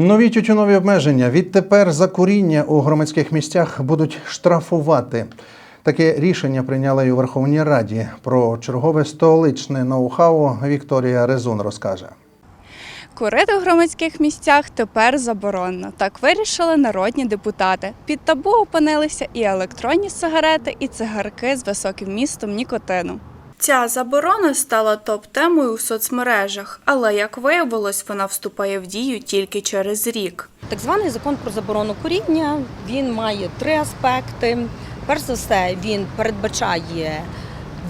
Нові тютюнові обмеження відтепер за куріння у громадських місцях будуть штрафувати. Таке рішення прийняли і у Верховній Раді. Про чергове столичне ноу-хау Вікторія Резун розкаже. Курити в громадських місцях тепер заборонено. Так вирішили народні депутати. Під табу опинилися і електронні сигарети, і цигарки з високим містом нікотину. Ця заборона стала топ-темою у соцмережах, але як виявилось, вона вступає в дію тільки через рік. Так званий закон про заборону куріння він має три аспекти. Перш за все, він передбачає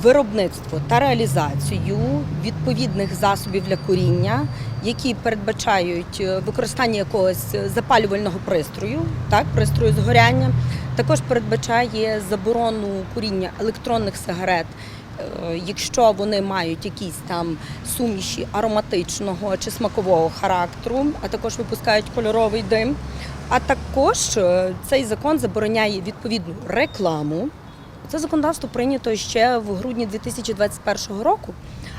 виробництво та реалізацію відповідних засобів для куріння, які передбачають е, використання якогось запалювального пристрою, так, пристрою згоряння. Також передбачає заборону куріння електронних сигарет, якщо вони мають якісь там суміші ароматичного чи смакового характеру, а також випускають кольоровий дим. А також е, цей закон забороняє відповідну рекламу. Це законодавство прийнято ще в грудні 2021 року,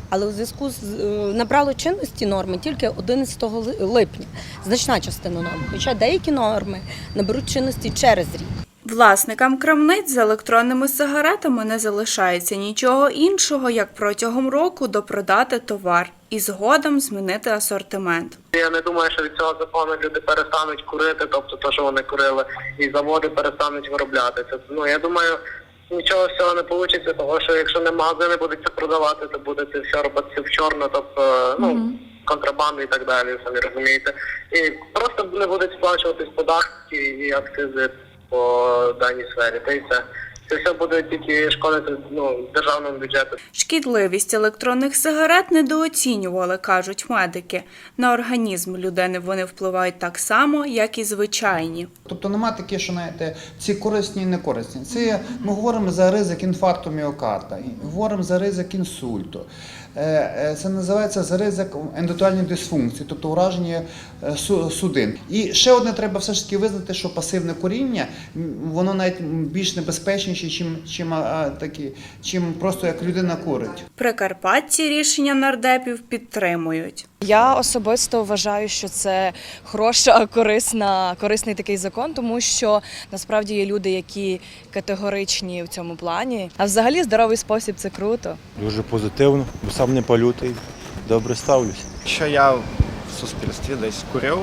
але у зв'язку з е, набрало чинності норми тільки 11 липня, значна частина норм. Хоча деякі норми наберуть чинності через рік. Власникам крамниць з електронними сигаретами не залишається нічого іншого, як протягом року допродати товар і згодом змінити асортимент. Я не думаю, що від цього закону люди перестануть курити, тобто те, що вони курили, і заводи перестануть виробляти. Це ну я думаю, нічого з цього не вийде, тому що якщо не магазини будуть це продавати, то буде це все робити в чорно, тобто ну контрабанду і так далі, самі розумієте. І просто не будуть сплачуватись податки і акцизи po Danji Sveri Pejca. Це. Все буде тільки шкодити ну, державному бюджету. Шкідливість електронних сигарет недооцінювали, кажуть медики. На організм людини вони впливають так само, як і звичайні. Тобто нема таке, що знаєте, ці корисні і не корисні. Це ми говоримо за ризик інфаркту міокарда, говоримо за ризик інсульту. Е, е, Це називається за ризик ендотеліальної дисфункції, тобто ураження е, судин. І ще одне треба все ж таки визнати, що пасивне коріння воно навіть більш небезпечніше, чим, чим, а, такі, чим просто як людина курить. Прикарпатці рішення нардепів підтримують. Я особисто вважаю, що це хороша, корисна, корисний такий закон, тому що насправді є люди, які категоричні в цьому плані. А взагалі здоровий спосіб це круто. Дуже позитивно, бо сам не палю та добре ставлюся. Якщо я в суспільстві десь курю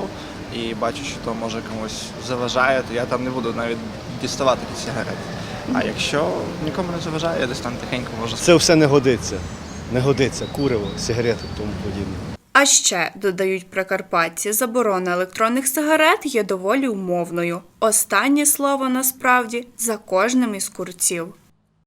і бачу, що то може комусь заважає, то я там не буду навіть діставати ті сигарети. А якщо нікому не заважає, я десь там тихенько можу Це все не годиться. Не годиться. Куриво, сигарети тому подібне. А ще додають прикарпатці, заборона електронних сигарет є доволі умовною. Останнє слово насправді за кожним із курців.